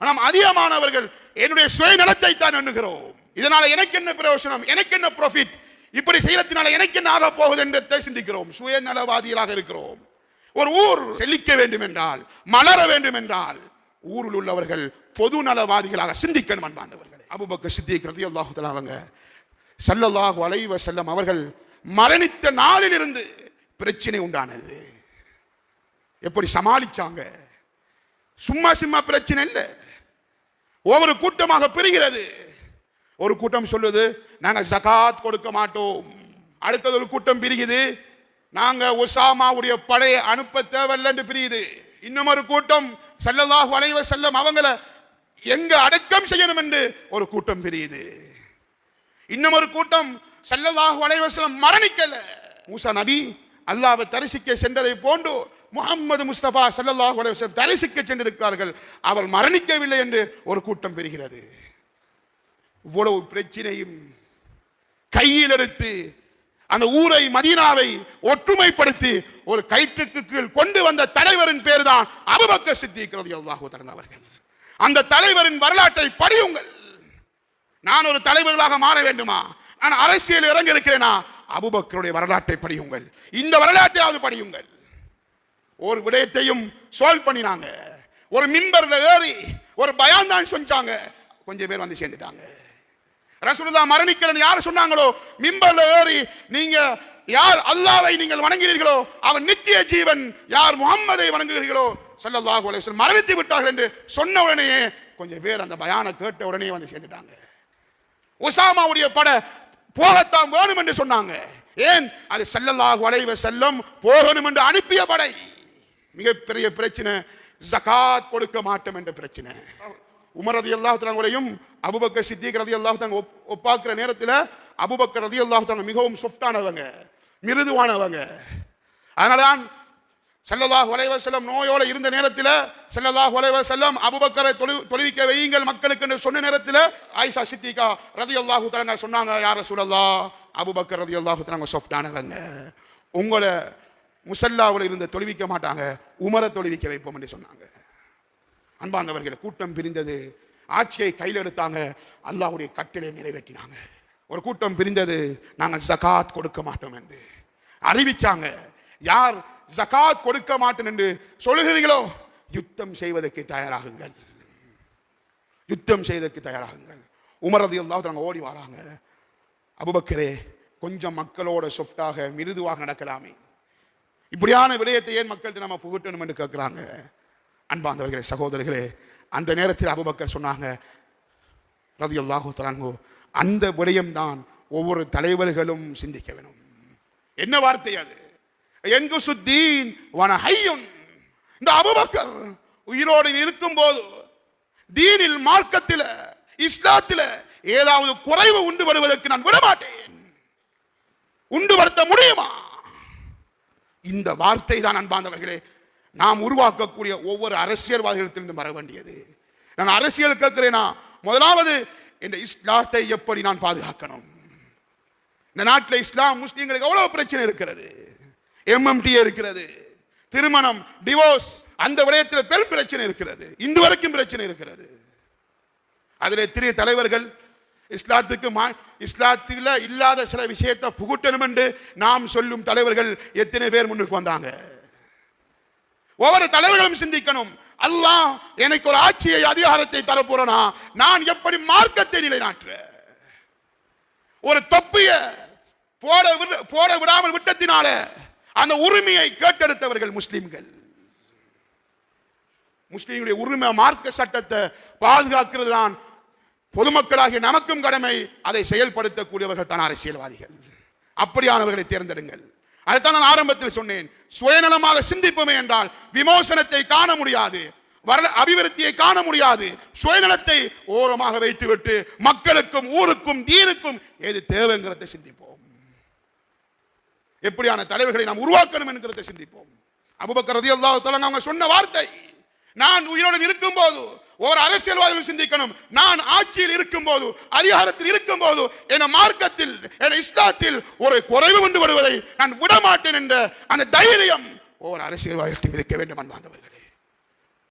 நாம் அதிகமானவர்கள். என்னுடைய சுயநலத்தை தான் எண்ணுகிறோம். இதனால எனக்கு என்ன பிரயோசனம்? எனக்கு என்ன ப்ராஃபிட் இப்படி செய்யறதுனால எனக்கு என்ன ஆக போகுது என்று சிந்திக்கிறோம். சுயநலவாதிகளாக இருக்கிறோம். ஒரு ஊர் செழிக்க வேண்டும் என்றால் மலர வேண்டும் என்றால் ஊரில் உள்ளவர்கள் பொது நலவாதிகளாக சிந்திக்கணும் அன்பாண்டவர்களே அபுபக்க சித்திக் ரலியல்லாஹு அவங்க ஸல்லல்லாஹு அலைஹி செல்லம் அவர்கள் மரணித்த நாளிலிருந்து பிரச்சனை உண்டானது. எப்படி சமாளிச்சாங்க? சும்மா சும்மா பிரச்சனை இல்லை. ஒவ்வொரு கூட்டமாக பிரிகிறது. ஒரு கூட்டம் சொல்லுது நாங்கள் ஜகாத் கொடுக்க மாட்டோம். அடுத்தது ஒரு கூட்டம் பிரிக்குது நாங்கள் ஒசாமாவுடைய படையை அனுப்ப தேவையில்லை என்று பிரியுது. இன்னும் ஒரு கூட்டம் செல்லதாக வளைவ செல்லம் அவங்கள எங்க அடக்கம் செய்யணும் என்று ஒரு கூட்டம் பிரியுது. இன்னும் ஒரு கூட்டம் செல்லதாக வளைவ செல்லம் மரணிக்கல. மூசா நபி அல்லாவை தரிசிக்க சென்றதை போன்று முகம்மது முஸ்தபா சல்லாஹ் அலைஹி தரிசிக்க சென்றிருக்கிறார்கள். அவர் மரணிக்கவில்லை என்று ஒரு கூட்டம் பெறுகிறது. இவ்வளவு பிரச்சனையும் கையில் எடுத்து அந்த ஊரை மதீனாவை ஒற்றுமைப்படுத்தி ஒரு கயிற்றுக்கு கீழ் கொண்டு வந்த தலைவரின் பேர் தான் அபுபக்க சித்திக்கிறது ரலியல்லாஹு அவர்கள். அந்த தலைவரின் வரலாற்றை படியுங்கள். நான் ஒரு தலைவர்களாக மாற வேண்டுமா? நான் அரசியல் இறங்க இருக்கிறேனா அபுபக்கருடைய வரலாற்றை படியுங்கள். இந்த வரலாற்றையாவது படியுங்கள். ஒரு விடயத்தையும் சால்வ் பண்ணினாங்க. ஒரு மின்பரில் ஏறி ஒரு பயம் தான் சொன்னாங்க. கொஞ்சம் பேர் வந்து சேர்ந்துட்டாங்க. ரசூலுல்லா மரணிக்கிறன் யார் சொன்னாங்களோ? மிம்பர்ல ஏறி நீங்க யார் அல்லாவை நீங்கள் வணங்குகிறீர்களோ அவன் நித்திய ஜீவன் யார் முகம்மதை வணங்குகிறீர்களோ ஸல்லல்லாஹு அலைஹி மரணித்து விட்டார்கள் என்று சொன்ன உடனேயே கொஞ்சம் பேர் அந்த பயானை கேட்ட உடனே வந்து சேர்ந்துட்டாங்க. உசாமாவுடைய பட போகத்தான் வேணும் என்று சொன்னாங்க. ஏன்? அது செல்லல்லாக வளைவ செல்லும் போகணும் என்று அனுப்பிய படை. மிகப்பெரிய பிரச்சனை. ஜகாத் கொடுக்க மாட்டோம் என்ற பிரச்சனை. உமர் ரதி அல்லாஹ் அபுபக்கர் சித்திக் ரதி அல்லாஹ் தாங்க ஒப்பாக்குற நேரத்தில் அபுபக்கர் ரதி அல்லாஹுதாங்க மிகவும் சொஃப்டானவங்க மிருதுவானவங்க. அதனாலதான் ஸல்லல்லாஹு உலைவ செல்லம் நோயோட இருந்த நேரத்தில் ஸல்லல்லாஹு உலைவ செல்லம் அபுபக்கரை தொழு தொழுவிக்க வையுங்கள் மக்களுக்கு என்று சொன்ன நேரத்தில் ஐசா சித்திகா ரலியல்லாஹு தஆலா சொன்னாங்க சுடல்லா அபுபக்கர் ரதி ரலியல்லாஹு தஆலா சாஃப்டானவங்க உங்களை முசல்லாவில் இருந்து தொழுவிக்க மாட்டாங்க உமரை தொழுவிக்க வைப்போம் என்று சொன்னாங்க. அன்பாந்தவர்கள் கூட்டம் பிரிந்தது. ஆட்சியை கையில் எடுத்தாங்க. அல்லாஹ்வுடைய கட்டிலை நிறைவேற்றினாங்க. ஒரு கூட்டம் பிரிந்தது. நாங்கள் ஜகாத் கொடுக்க மாட்டோம் என்று அறிவிச்சாங்க. யார் ஜகாத் கொடுக்க மாட்டேன் என்று சொல்கிறீர்களோ யுத்தம் செய்வதற்கு தயாராகுங்கள். யுத்தம் செய்வதற்கு தயாராகுங்கள். உமரது எல்லாத்தாங்க ஓடி வராங்க. அபுபக்கரே கொஞ்சம் மக்களோட சொஃப்டாக மிருதுவாக நடக்கலாமே. இப்படியான விடயத்தை ஏன் மக்கள்கிட்ட நம்ம புகட்டணும் என்று கேட்குறாங்க அன்பாந்தவர்களே சகோதரர்களே அந்த நேரத்தில் அபுபக்கர் சொன்னாங்க ரதி அல்லாஹு அந்த விடயம்தான் ஒவ்வொரு தலைவர்களும் சிந்திக்க வேணும். என்ன வார்த்தை அது? எங்கு சுத்தீன் வன ஹையுன் இந்த அபுபக்கர் உயிரோடு இருக்கும்போது தீனில் மார்க்கத்தில் இஸ்லாத்தில் ஏதாவது குறைவு உண்டு வருவதற்கு நான் விடமாட்டேன். உண்டு வருத்த முடியுமா? இந்த வார்த்தை தான் அன்பாந்தவர்களே நாம் உருவாக்கக்கூடிய ஒவ்வொரு அரசியல்வாதிகளிடத்திலிருந்து வர வேண்டியது. நான் அரசியல் கேட்கிறேனா? முதலாவது இந்த இஸ்லாத்தை எப்படி நான் பாதுகாக்கணும்? இந்த நாட்டில் இஸ்லாம் முஸ்லீம்களுக்கு எவ்வளவு பிரச்சனை இருக்கிறது? எம்எம்டி இருக்கிறது. திருமணம் டிவோர்ஸ் அந்த விடயத்தில் பெரும் பிரச்சனை இருக்கிறது. இன்று வரைக்கும் பிரச்சனை இருக்கிறது. அதில் எத்தனை தலைவர்கள் இஸ்லாத்துக்கு மா இஸ்லாத்தில் இல்லாத சில விஷயத்தை புகுட்டணும் என்று நாம் சொல்லும் தலைவர்கள் எத்தனை பேர் முன்னுக்கு வந்தாங்க? ஒவ்வொரு தலைவர்களும் சிந்திக்கணும். அல்லாஹ் எனக்கு ஒரு ஆட்சியை அதிகாரத்தை தரப்போறனா? நான் எப்படி மார்க்கத்தை நிலைநாட்டுற? ஒரு தொப்பிய போட விட- போட விடாமல் விட்டத்தினால அந்த உரிமையை கேட்டெடுத்தவர்கள் முஸ்லிம்கள். முஸ்லிம்களுடைய உரிமை மார்க்க சட்டத்தை பாதுகாக்கிறது தான் பொதுமக்களாகிய நமக்கும் கடமை. அதை செயல்படுத்தக்கூடியவர்கள் தான் அரசியல்வாதிகள். அப்படியானவர்களை தேர்ந்தெடுங்கள். அதைத்தான் நான் ஆரம்பத்தில் சொன்னேன். சுயநலமாக சிந்திப்போமே என்றால் விமோசனத்தை காண முடியாது. வர அபிவிருத்தியை காண முடியாது. சுயநலத்தை ஓரமாக வைத்துவிட்டு மக்களுக்கும் ஊருக்கும் தீனுக்கும் எது தேவைங்கிறதை சிந்திப்போம். எப்படியான தலைவர்களை நாம் உருவாக்கணும் என்கிறத சிந்திப்போம். அபுபக்கர் ரலியல்லாஹு தஆலா அவங்க சொன்ன வார்த்தை நான் உயிரோடு இருக்கும்போது ஒரு அரசியல்வாதிகள் சிந்திக்கணும் நான் ஆட்சியில் இருக்கும்போது அதிகாரத்தில் இருக்கும் போது என மார்க்கத்தில் என இஸ்லாத்தில் ஒரு குறைவு கொண்டு வருவதை நான் விடமாட்டேன் என்ற அந்த தைரியம் ஒவ்வொரு அரசியல்வாதிகளுக்கும் இருக்க வேண்டும் அன்பாந்தவர்கள்